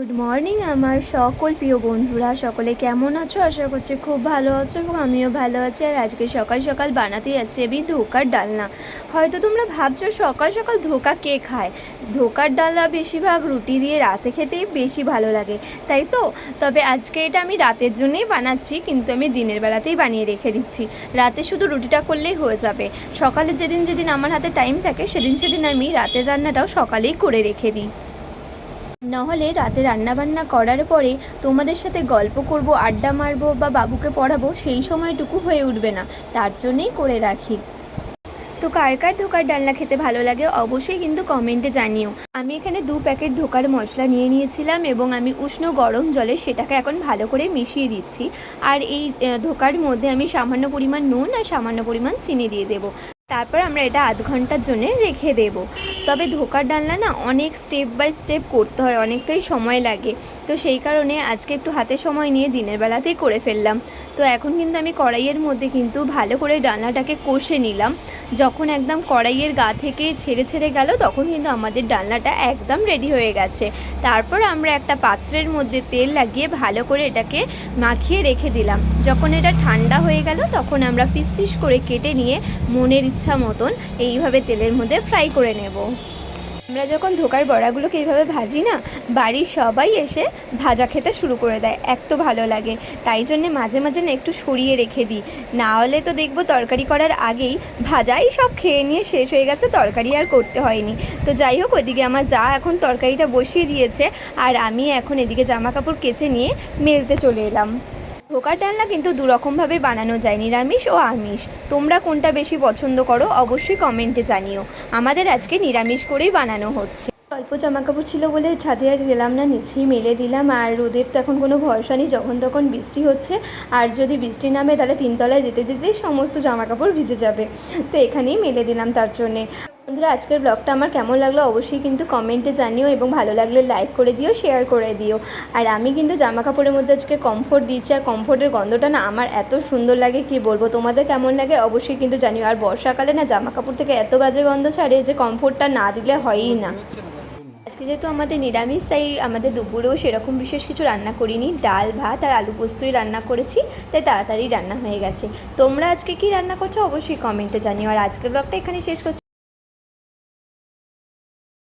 Good morning আমার সকল প্রিয় বন্ধুরা, সকলে কেমন আছো? আশা করছি খুব ভালো আছো এবং আমিও ভালো আছি। আর আজকে সকাল সকাল বানাতে যাচ্ছি আমি ধোকার ডালনা। হয়তো তোমরা ভাবছ সকাল সকাল ধোকা কে খায়? ধোকার ডালনা বেশিরভাগ রুটি দিয়ে রাতে খেতেই বেশি ভালো লাগে, তাই তো? তবে আজকে এটা আমি রাতের জন্যই বানাচ্ছি, কিন্তু আমি দিনের বেলাতেই বানিয়ে রেখে দিচ্ছি। রাতে শুধু রুটিটা করলেই হয়ে যাবে। সকালে যেদিন যেদিন আমার হাতে টাইম থাকে, সেদিন সেদিন আমি রাতের রান্নাটাও সকালেই করে রেখে দিই। নাহলে রাতে রান্নাবান্না করার পরে তোমাদের সাথে গল্প করব, আড্ডা মারবো বা বাবুকে পড়াবো, সেই সময়টুকু হয়ে উঠবে না। তার জন্যেই করে রাখি। তো কার কার ধোকার ডালনা খেতে ভালো লাগে অবশ্যই কিন্তু কমেন্টে জানিও। আমি এখানে দু প্যাকেট ধোকার মশলা নিয়ে নিয়েছিলাম এবং আমি উষ্ণ গরম জলে সেটাকে এখন ভালো করে মিশিয়ে দিচ্ছি। আর এই ধোকার মধ্যে আমি সামান্য পরিমাণ নুন আর সামান্য পরিমাণ চিনি দিয়ে দেবো। তারপর আমরা এটা আধ ঘণ্টার জন্য রেখে দেব। তবে ধোকার ডালনা না অনেক স্টেপ বাই স্টেপ করতে হয়, অনেকটাই সময় লাগে। তো সেই কারণে আজকে একটু হাতে সময় নিয়ে দিনের বেলাতেই করে ফেললাম। তো এখন কিন্তু আমি কড়াইয়ের মধ্যে কিন্তু ভালো করে ডালনাটাকে কষে নিলাম। যখন একদম কড়াইয়ের গা থেকে ছেড়ে ছেড়ে গেল, তখন কিন্তু আমাদের ডালনাটা একদম রেডি হয়ে গেছে। তারপর আমরা একটা পাত্রের মধ্যে তেল লাগিয়ে ভালো করে এটাকে মাখিয়ে রেখে দিলাম। যখন এটা ঠান্ডা হয়ে গেল, তখন আমরা পিস পিস করে কেটে নিয়ে মনের ইচ্ছা মতন এইভাবে তেলের মধ্যে ফ্রাই করে নেব। আমরা যখন ধোকার বড়াগুলোকে এইভাবে ভাজি না, বাড়ির সবাই এসে ভাজা খেতে শুরু করে দেয়। এক তো ভালো লাগে, তাই জন্যে মাঝে মাঝে না একটু সরিয়ে রেখে দিই। না হলে তো দেখব তরকারি করার আগেই ভাজাই সব খেয়ে নিয়ে শেষ হয়ে গেছে, তরকারি আর করতে হয়নি। তো যাই হোক, ওইদিকে আমার যা এখন তরকারিটা বসিয়ে দিয়েছে, আর আমি এখন এদিকে জামা কাপড় কেচে নিয়ে মেলতে চলে এলাম। ধোকার ডালনা কিন্তু দুরকমভাবে বানানো যায়, নিরামিষ ও আমিষ। তোমরা কোনটা বেশি পছন্দ করো অবশ্যই কমেন্টে জানিও। আমাদের আজকে নিরামিষ করেই বানানো হচ্ছে। অল্প জামা কাপড় ছিল বলে ছাদে আর গেলাম না, নিচেই মেলে দিলাম। আর রোদের তো এখন কোনো ভরসা নেই, যখন তখন বৃষ্টি হচ্ছে। আর যদি বৃষ্টি নামে তাহলে তিনতলায় যেতে যেতেই সমস্ত জামা কাপড় ভিজে যাবে। তো এখানেই মেলে দিলাম তার জন্যে। বন্ধুরা, আজকের ব্লগটা আমার কেমন লাগল অবশ্যই কিন্তু কমেন্টে জানিও এবং ভালো লাগলে লাইক করে দিও শেয়ার করে দিও। আর আমি কিন্তু জামা কাপড়ের মধ্যে আজকে কমফোর্ট দিয়েছি আর কমফোর্টের গন্ধটা না আমার এত সুন্দর লাগে, কি বলব? তোমাদের কেমন লাগে অবশ্যই কিন্তু জানিও। আর বর্ষাকালে না জামা কাপড় থেকে এত বাজে গন্ধ ছাড়ে যে কমফোর্টটা না দিলে হয়ই না। আজকে যেহেতু আমাদের নিরামিষ, তাই আমাদের দুপুরেও সেরকম বিশেষ কিছু রান্না করিনি। ডাল, ভাত আর আলু পোস্তই রান্না করেছি, তাই তাড়াতাড়ি রান্না হয়ে গেছে। তোমরা আজকে কি রান্না করছ অবশ্যই কমেন্টে জানিও। আর আজকের ব্লগটা এখানে শেষ করছি।